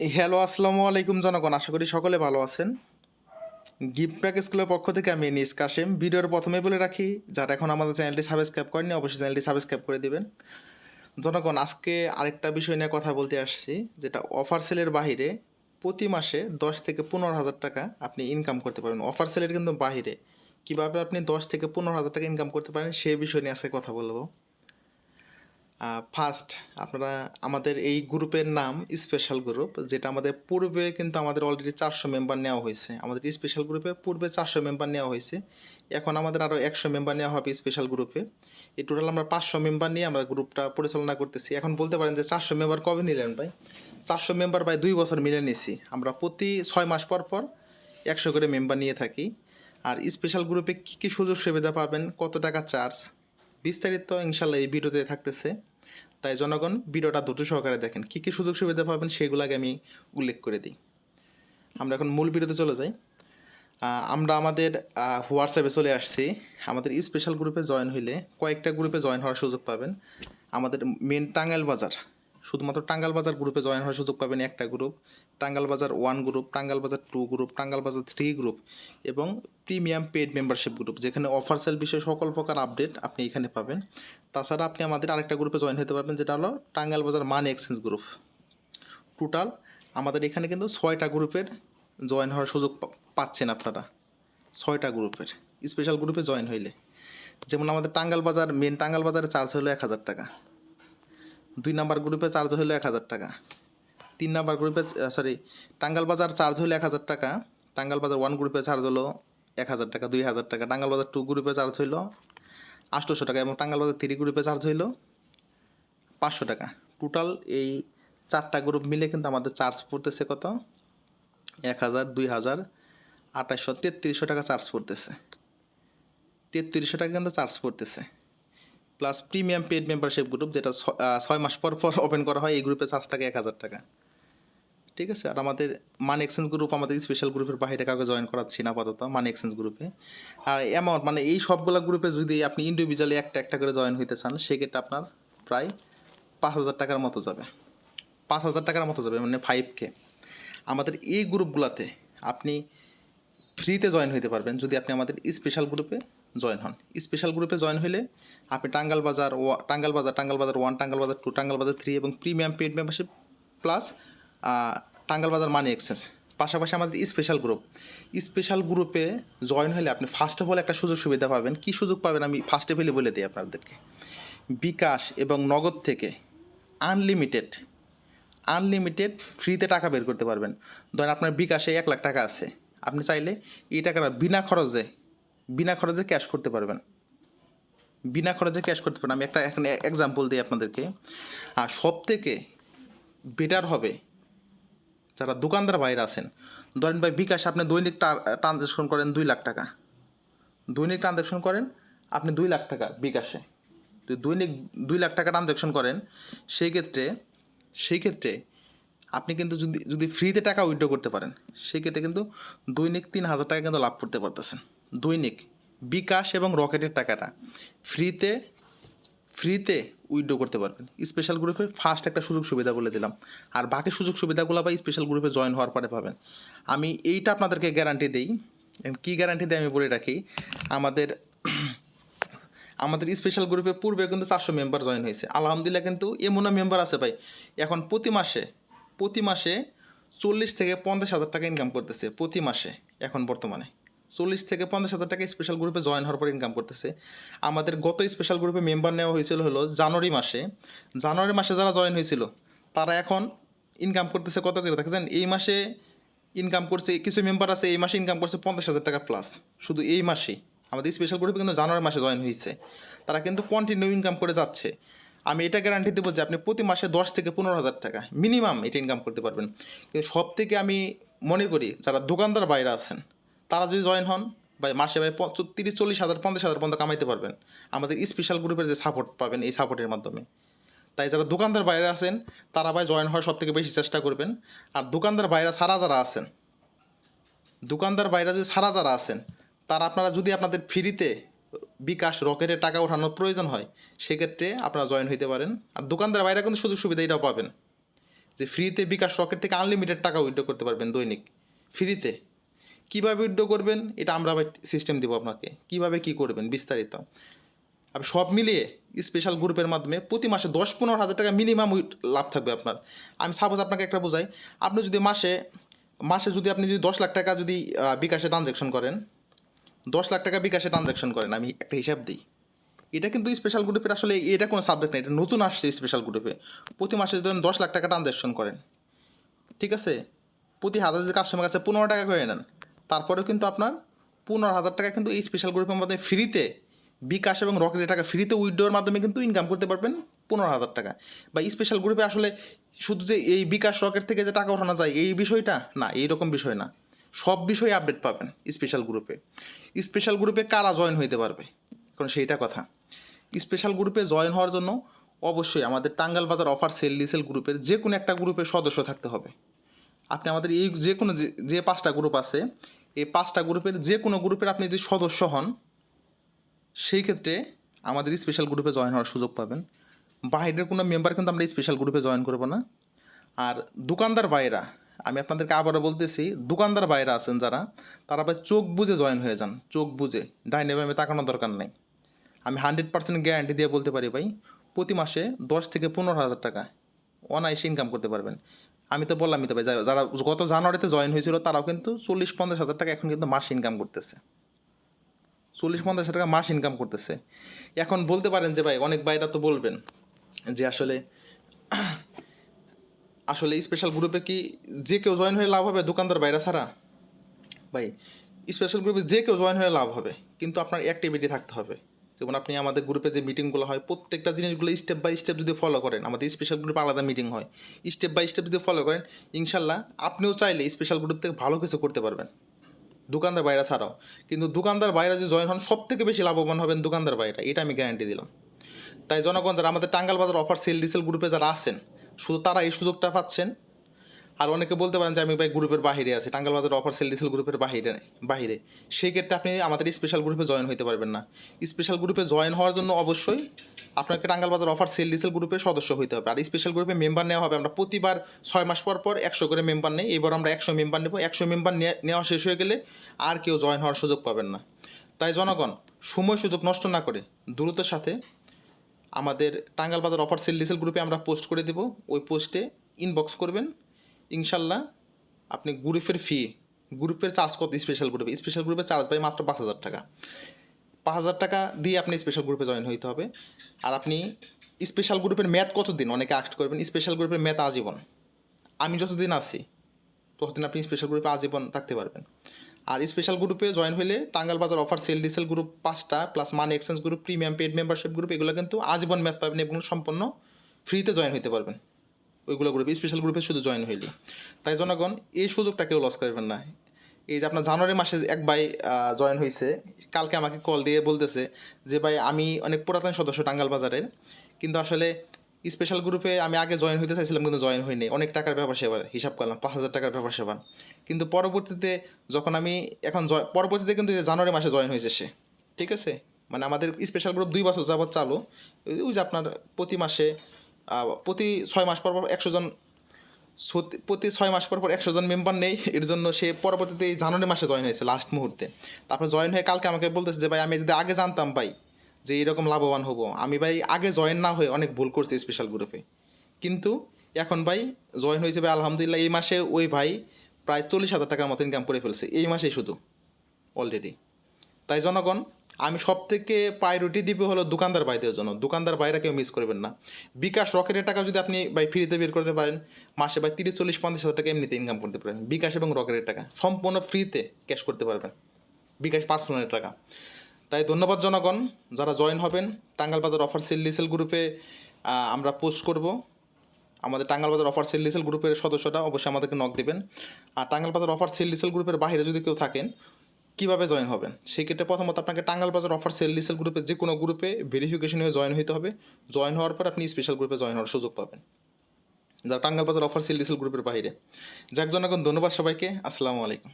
Hello, আসসালামু আলাইকুম জনগণ, আশা করি সকলে ভালো আছেন। গিফট প্যাক স্কুলের পক্ষ থেকে আমি নিস কাশেম ভিডিওর প্রথমে বলে রাখি, যারা এখন আমাদের চ্যানেলটি সাবস্ক্রাইব করেনি অবশ্যই চ্যানেলটি সাবস্ক্রাইব করে দিবেন। জনগণ, আজকে আরেকটা বিষয় নিয়ে কথা বলতে আসছি, যেটা অফার সেলের বাহিরে প্রতি মাসে দশ থেকে পনেরো হাজার টাকা আপনি ইনকাম করতে পারেন অফার সেলের কিন্তু বাহিরে, কীভাবে আপনি দশ থেকে পনেরো হাজার টাকা ইনকাম করতে পারেন সেই বিষয় নিয়ে আজকে কথা বলব। ফার্স্ট আপনারা, আমাদের এই গ্রুপের নাম স্পেশাল গ্রুপ যেটা আমাদের পূর্বে কিন্তু আমাদের অলরেডি চারশো মেম্বার নেওয়া হয়েছে। আমাদের স্পেশাল গ্রুপে পূর্বে চারশো মেম্বার নেওয়া হয়েছে। এখন আমাদের আরও একশো মেম্বার নেওয়া হবে স্পেশাল গ্রুপে এই টোটাল আমরা পাঁচশো মেম্বার নিয়ে আমরা গ্রুপটা পরিচালনা করতেছি। এখন বলতে পারেন যে চারশো মেম্বার কবে নিলেন ভাই? চারশো মেম্বার ভাই দুই বছর মিলে নিছি। আমরা প্রতি ছয় মাস পর পর একশো করে মেম্বার নিয়ে থাকি। আর স্পেশাল গ্রুপে কী কী সুযোগ সুবিধা পাবেন, কত টাকা চার্জ বিস্তারিত ইনশাল্লাহ এই ভিডিওতে থাকতেছে। তাই জনগণ ভিডিওটা দ্রুত সহকারে দেখেন, কী কী সুযোগ সুবিধা পাবেন সেগুলো আগে আমি উল্লেখ করে দিই। আমরা এখন মূল ভিডিওতে চলে যাই। আমরা আমাদের হোয়াটসঅ্যাপে চলে আসছি। আমাদের স্পেশাল গ্রুপে জয়েন হইলে কয়েকটা গ্রুপে জয়েন হওয়ার সুযোগ পাবেন। আমাদের মেন টাঙ্গাইল বাজার। শুধুমাত্র টাঙ্গাল বাজার গ্রুপে জয়েন হওয়ার সুযোগ পাবেন একটা গ্রুপ টাঙ্গাল বাজার ওয়ান গ্রুপ টাঙ্গাল বাজার টু গ্রুপ টাঙ্গাল বাজার থ্রি গ্রুপ এবং প্রিমিয়াম পেড মেম্বারশিপ গ্রুপ যেখানে অফার সেল বিষয়ে সকল প্রকার আপডেট আপনি এখানে পাবেন। তাছাড়া আপনি আমাদের আরেকটা গ্রুপে জয়েন হতে পারবেন যেটা হলো টাঙ্গাইল বাজার মানি এক্সচেঞ্জ গ্রুপ টোটাল আমাদের এখানে কিন্তু ছয়টা গ্রুপের জয়েন হওয়ার সুযোগ পাচ্ছেন আপনারা। ছয়টা গ্রুপের স্পেশাল গ্রুপে জয়েন হইলে। যেমন আমাদের টাঙ্গাল বাজার মেন টাঙ্গাল বাজারে চার্জ হলো এক হাজার টাকা। দুই নাম্বার গ্রুপে চার্জ হলো এক হাজার টাকা। তিন নাম্বার গ্রুপে সরি টাঙ্গাল বাজার চার্জ হলো এক হাজার টাকা। টাঙ্গাল বাজার ওয়ান গ্রুপে চার্জ হলো এক হাজার টাকা, দুই হাজার টাকা। টাঙ্গাল বাজার টু গ্রুপে চার্জ হইল আটশোশো টাকা এবং টাঙ্গাল বাজার থ্রি গ্রুপে চার্জ হইল পাঁচশো টাকা। টোটাল এই চারটা গ্রুপ মিলে কিন্তু আমাদের চার্জ পড়তেছে কত? এক হাজার, দুই হাজার আঠাশশো তেত্রিশশো টাকা চার্জ পড়তেছে। তেত্রিশশো টাকা কিন্তু চার্জ পড়তেছে। Plus premium paid membership group যেটা ছয় মাস পর পর ওপেন করা হয়, এই গ্রুপে চার্জ থাকে এক হাজার টাকা। ঠিক আছে? আর আমাদের মানি এক্সচেঞ্জ গ্রুপ আমাদের স্পেশাল গ্রুপের বাইরে কাউকে জয়েন করাচ্ছি না আপাতত মানি এক্সচেঞ্জ গ্রুপে আর অ্যামাউন্ট মানে এই সবগুলো গ্রুপে যদি আপনি ইন্ডিভিজুয়ালি একটা একটা করে জয়েন হইতে চান, সেক্ষেত্রে আপনার প্রায় পাঁচ হাজার টাকার মতো যাবে। পাঁচ হাজার টাকার মতো যাবে মানে ফাইভ কে আমাদের এই গ্রুপগুলোতে আপনি ফ্রিতে জয়েন হইতে পারবেন, যদি আপনি আমাদের স্পেশাল গ্রুপে জয়েন হন। স্পেশাল গ্রুপে জয়েন হলে আপনি টাঙ্গাল বাজার টাঙ্গাল বাজার টাঙ্গাল বাজার ওয়ান টাঙ্গাল বাজার টু টাঙ্গাল বাজার থ্রি এবং premium paid membership plus Tangail Bazar money exchange পাশাপাশি আমাদের স্পেশাল গ্রুপ স্পেশাল গ্রুপে জয়েন হলে আপনি ফার্স্ট অফ অল একটা সুযোগ সুবিধা পাবেন। কী সুযোগ পাবেন? আমি ফার্স্ট অফ বলে দিই আপনাদেরকে। বিকাশ এবং নগদ থেকে আনলিমিটেড আনলিমিটেড ফ্রিতে টাকা বের করতে পারবেন। ধরেন আপনার বিকাশে এক লাখ টাকা আছে। আপনি চাইলে এই টাকাটা বিনা খরচে বিনা খরচে ক্যাশ করতে পারবেন। বিনা খরচে ক্যাশ করতে পারবেন। আমি একটা এখানে এক্সাম্পল দিই আপনাদেরকে। আর সব থেকে বেটার হবে যারা দোকানদার বাইরে আছেন। ধরেন ভাই, বিকাশ, আপনি দৈনিক ট্রানজ্যাকশন করেন দুই লাখ টাকা। দৈনিক ট্রানজ্যাকশন করেন, আপনি দুই লাখ টাকা বিকাশে। তো দৈনিক দুই লাখ টাকা ট্রানজ্যাকশন করেন, সেই ক্ষেত্রে সেই ক্ষেত্রে আপনি কিন্তু যদি যদি ফ্রিতে টাকা উইথড্র করতে পারেন, সেই ক্ষেত্রে কিন্তু দৈনিক তিন হাজার টাকা কিন্তু লাভ করতে পারতেছেন। দৈনিক বিকাশ এবং রকেটের টাকাটা। ফ্রিতে ফ্রিতে উইথড্র করতে পারবেন। স্পেশাল গ্রুপে ফার্স্ট একটা সুযোগ সুবিধা বলে দিলাম। আর বাকি সুযোগ সুবিধাগুলো বা স্পেশাল গ্রুপে জয়েন হওয়ার পরে পাবেন। আমি এইটা আপনাদেরকে গ্যারান্টি দিই। কী গ্যারান্টি দিই আমি বলে রাখি? আমাদের আমাদের স্পেশাল গ্রুপে পূর্বে কিন্তু চারশো মেম্বার জয়েন হয়েছে। আলহামদুলিল্লাহ কিন্তু এমনও মেম্বার আছে ভাই। এখন প্রতি মাসে প্রতি মাসে চল্লিশ থেকে পঞ্চাশ হাজার টাকা ইনকাম করতেছে প্রতি মাসে, এখন বর্তমানে। চল্লিশ থেকে পঞ্চাশ হাজার টাকা স্পেশাল গ্রুপে জয়েন হওয়ার পর ইনকাম করতেছে। আমাদের গত স্পেশাল গ্রুপে মেম্বার নেওয়া হয়েছিল হলো জানুয়ারি মাসে। জানুয়ারি মাসে যারা জয়েন হয়েছিল, তারা এখন ইনকাম করতেছে কত করে? দেখেছেন এই মাসে ইনকাম করছে, কিছু মেম্বার আছে, এই মাসে ইনকাম করছে পঞ্চাশ হাজার টাকা প্লাস শুধু এই মাসেই আমাদের স্পেশাল গ্রুপে কিন্তু জানুয়ারি মাসে জয়েন হয়েছে। তারা কিন্তু কন্টিনিউ ইনকাম করে যাচ্ছে। আমি এটা গ্যারান্টি দেবো যে আপনি প্রতি মাসে দশ থেকে পনেরো হাজার টাকা মিনিমাম এটা ইনকাম করতে পারবেন। কিন্তু সব থেকে আমি মনে করি, যারা দোকানদার বাইরে আছেন তারা যদি জয়েন হন, ভাই, মাসে ভাই তিরিশ, চল্লিশ হাজার, পঞ্চাশ হাজার পর্যন্ত কামাইতে পারবেন। আমাদের স্পেশাল গ্রুপের যে সাপোর্ট পাবেন এই সাপোর্টের মাধ্যমে। তাই যারা দোকানদার বাইরে আছেন, তারা ভাই জয়েন হওয়ার সব থেকে বেশি চেষ্টা করবেন। আর দোকানদার বাইরে ছাড়া যারা আছেন, দোকানদার বাইরে যে ছাড়া যারা আছেন, তারা আপনারা যদি আপনাদের ফ্রিতে বিকাশ রকেটের টাকা ওঠানোর প্রয়োজন হয়, সেক্ষেত্রে আপনারা জয়েন হইতে পারেন। আর দোকানদার বাইরে কিন্তু সুযোগ সুবিধা এটাও পাবেন। যে ফ্রিতে বিকাশ রকেট থেকে আনলিমিটেড টাকা উইথড্র করতে পারবেন দৈনিক। ফ্রিতে। কীভাবে উইথড্র করবেন? এটা আমরা আবার সিস্টেম দেবো আপনাকে। কীভাবে কী করবেন? বিস্তারিত। আপনি সব মিলিয়ে স্পেশাল গ্রুপের মাধ্যমে প্রতি মাসে দশ পনেরো হাজার টাকা মিনিমাম লাভ থাকবে আপনার। আমি সাপোজ আপনাকে একটা বোঝাই। আপনি যদি মাসে মাসে যদি আপনি যদি দশ লাখ টাকা যদি বিকাশে ট্রানজ্যাকশন করেন, দশ লাখ টাকা বিকাশে ট্রানজ্যাকশন করেন, আমি একটা হিসাব দিই। এটা কিন্তু স্পেশাল গ্রুপের আসলে এটা কোনো সাবজেক্ট না, এটা নতুন আসছে স্পেশাল গ্রুপে প্রতি মাসে যদি দশ লাখ টাকা ট্রানজ্যাকশন করেন, ঠিক আছে? প্রতি হাজার যদি কাস্টমার কাছে পনেরো টাকা করে নেন তারপরেও কিন্তু আপনার পনেরো হাজার টাকা কিন্তু এই স্পেশাল গ্রুপের মাধ্যমে ফ্রিতে বিকাশ এবং রকেটের টাকা ফ্রিতে উইথড্রোর মাধ্যমে কিন্তু ইনকাম করতে পারবেন পনেরো হাজার টাকা। বা স্পেশাল গ্রুপে আসলে শুধু যে এই বিকাশ রকেট থেকে যে টাকা ওঠানো যায়, এই বিষয়টা না এইরকম বিষয় না। সব বিষয়ে আপডেট পাবেন স্পেশাল গ্রুপে স্পেশাল গ্রুপে কারা জয়েন হইতে পারবে? কারণ সেইটা কথা। স্পেশাল গ্রুপে জয়েন হওয়ার জন্য অবশ্যই আমাদের টাঙ্গাল বাজার অফার সেল ডিসেল গ্রুপের যে কোনো একটা গ্রুপের সদস্য থাকতে হবে। আপনি আমাদের এই যে কোনো যে- পাঁচটা গ্রুপ আছে, এই পাঁচটা গ্রুপের যে কোনো গ্রুপের আপনি যদি সদস্য হন, সেই ক্ষেত্রে আমাদের স্পেশাল গ্রুপে জয়েন হওয়ার সুযোগ পাবেন। বাইরের কোনো মেম্বার কিন্তু আমরা স্পেশাল গ্রুপে জয়েন করব না। আর দোকানদার বাইরা আমি আপনাদেরকে আবারও বলতেছি, দোকানদার বাইরা আছেন যারা, তারা ভাই চোখ বুঝে জয়েন হয়ে যান, চোখ বুঝে ডাইনে বামে তাকানোর দরকার নেই। আমি হান্ড্রেড পার্সেন্ট গ্যারান্টি দিয়ে বলতে পারি ভাই, প্রতি মাসে দশ থেকে পনেরো হাজার টাকা অনায়াসে ইনকাম করতে পারবেন। আমি তো বললামই তো ভাই যারা গত জানুয়ারিতে জয়েন হয়েছিল, তারাও কিন্তু চল্লিশ পঞ্চাশ হাজার টাকা এখন কিন্তু মাস ইনকাম করতেছে। চল্লিশ পঞ্চাশ হাজার টাকা মাস ইনকাম করতেছে। এখন বলতে পারেন যে ভাই, অনেক ভাইরা তো বলবেন যে আসলে আসলে স্পেশাল গ্রুপে কি যে কেউ জয়েন হয়ে লাভ হবে দোকানদার বাইরা ছাড়া? ভাই স্পেশাল গ্রুপে যে কেউ জয়েন হয়ে লাভ হবে, কিন্তু আপনার অ্যাক্টিভিটি থাকতে হবে। যেমন আপনি আমাদের গ্রুপে যে মিটিংগুলো হয়, প্রত্যেকটা জিনিসগুলো স্টেপ বাই স্টেপ যদি ফলো করেন, আমাদের স্পেশাল গ্রুপে আলাদা মিটিং হয়। স্টেপ বাই স্টেপ যদি ফলো করেন, ইনশাল্লাহ আপনিও চাইলে স্পেশাল গ্রুপ থেকে ভালো কিছু করতে পারবেন। দোকানদার বাইরা ছাড়াও। কিন্তু দোকানদার বাইরা যদি জয়েন হন সব থেকে বেশি লাভবান হবেন দোকানদার বাইরা এটা আমি গ্যারান্টি দিলাম। তাই জনগণ, যারা আমাদের টাঙ্গাল বাজার অফার সেল ডিসেল গ্রুপে যারা আছেন, শুধু তারা এই সুযোগটা পাচ্ছেন আর অনেকে বলতে পারেন যে আমি ভাই গ্রুপের বাহিরে আছি টাঙ্গাল বাজার অফার সেল ডিসেল গ্রুপের বাহিরে বাহিরে। সেই ক্ষেত্রে আপনি আমাদের স্পেশাল গ্রুপে জয়েন হতে পারবেন না। স্পেশাল গ্রুপে জয়েন হওয়ার জন্য অবশ্যই আপনাকে টাঙ্গাল বাজার অফার সেল ডিসেল গ্রুপের সদস্য হতে হবে। আর স্পেশাল গ্রুপে মেম্বার নেওয়া হবে, আমরা প্রতিবার ছয় মাস পর পর একশো করে মেম্বার নেই, এবার আমরা একশো মেম্বার নেব। একশো মেম্বার নেওয়া শেষ হয়ে গেলে আর কেউ জয়েন হওয়ার সুযোগ পাবেন না। তাই জনগণ, সময় সুযোগ নষ্ট না করে দ্রুতের সাথে আমাদের টাঙ্গাল বাজার অফার সেল ডিসেল গ্রুপে আমরা পোস্ট করে দেব। ওই পোস্টে ইনবক্স করবেন ইনশাল্লাহ আপনি গ্রুপের ফি গ্রুপের চার্জ কত স্পেশাল গ্রুপে স্পেশাল গ্রুপে চার্জ পাই মাত্র পাঁচ হাজার টাকা। পাঁচ হাজার টাকা দিয়ে আপনি স্পেশাল গ্রুপে জয়েন হইতে হবে। আর আপনি স্পেশাল গ্রুপের ম্যাথ কতদিন? অনেকে আস্ট করবেন স্পেশাল গ্রুপের ম্যাথ আজীবন। আমি যতদিন আছি, ততদিন আপনি স্পেশাল গ্রুপে আজীবন থাকতে পারবেন। আর স্পেশাল গ্রুপে জয়েন হলে টাঙ্গাল বাজার অফার সেল ডিসেল গ্রুপ পাঁচটা plus money exchange group premium paid membership group এগুলো কিন্তু আজীবন ম্যাথ পাবেন এবং সম্পূর্ণ ফ্রিতে জয়েন হইতে পারবেন। ওইগুলো গ্রুপে স্পেশাল গ্রুপে শুধু জয়েন হইলে। তাই জনগণ এই সুযোগটা কেউ লস করবেন না। এই যে আপনার জানুয়ারি মাসে এক ভাই জয়েন হয়েছে কালকে আমাকে কল দিয়ে বলতেছে যে, ভাই, আমি অনেক পুরাতন সদস্য টাঙ্গাল বাজারের, কিন্তু আসলে স্পেশাল গ্রুপে আমি আগে জয়েন হইতে চাইছিলাম, কিন্তু জয়েন হইনি। অনেক টাকার ব্যাপার সেবার, হিসাব করলাম, পাঁচ হাজার টাকার ব্যাপার সেবার। কিন্তু পরবর্তীতে যখন আমি এখন পরবর্তীতে কিন্তু জানুয়ারি মাসে জয়েন হয়েছে সে, ঠিক আছে? মানে আমাদের স্পেশাল গ্রুপ দুই বছর যাবত চালু। ওই- যে আপনার প্রতি মাসে প্রতি ছয় মাস পর পর একশো জন প্রতি ছয় মাস পর পর একশো জন মেম্বার নেই। এর জন্য সে পরবর্তীতে এই জানুয়ারি মাসে জয়েন হয়েছে লাস্ট মুহূর্তে। তারপর জয়েন হয়ে কালকে আমাকে বলতেছে যে, ভাই, আমি যদি আগে জানতাম ভাই যে এরকম লাভবান হব, আমি ভাই আগে জয়েন না হয়ে অনেক ভুল করছি স্পেশাল গ্রুপে কিন্তু এখন ভাই জয়েন হয়েছে ভাই, আলহামদুলিল্লাহ, এই মাসে ওই ভাই প্রায় চল্লিশ হাজার টাকার মতো ইনকাম করে ফেলছে। এই মাসেই শুধু অলরেডি তাই জনগণ, আমি সব থেকে প্রায়োরিটি দিব হলো দোকানদার ভাইদের জন্য। দোকানদার বাইরে কেউ মিস করবেন না। বিকাশ রকেটের টাকা যদি আপনি ভাই ফ্রিতে বের করতে পারেন, মাসে ভাই তিরিশ, চল্লিশ, পঞ্চাশ হাজার টাকা এমনিতে ইনকাম করতে পারেন। বিকাশ এবং রকেটের টাকা, সম্পূর্ণ ফ্রিতে ক্যাশ করতে পারবেন। বিকাশ পার্সোনালের টাকা। তাই ধন্যবাদ জনগণ, যারা জয়েন হবেন টাঙ্গাল বাজার অফার সেল লিসেল গ্রুপে আমরা পোস্ট করব। আমাদের টাঙ্গাল বাজার অফার সেল লিসেল গ্রুপের সদস্যরা অবশ্যই আমাদেরকে নক দেবেন। আর টাঙ্গাল বাজার অফার সেল লিসেল গ্রুপের বাইরে যদি কেউ থাকেন কীভাবে জয়েন হবেন? সেই ক্ষেত্রে প্রথমত আপনাকে টাঙ্গাল বাজার অফার সেল লিসেল গ্রুপে যে কোনো গ্রুপে ভেরিফিকেশন হয়ে জয়েন হতে হবে। জয়েন হওয়ার পর আপনি স্পেশাল গ্রুপে জয়েন হওয়ার সুযোগ পাবেন। যারা টাঙ্গাল বাজার অফার সেল লিসেল গ্রুপের বাইরে। যাক এখন ধন্যবাদ সবাইকে। আসসালামু আলাইকুম।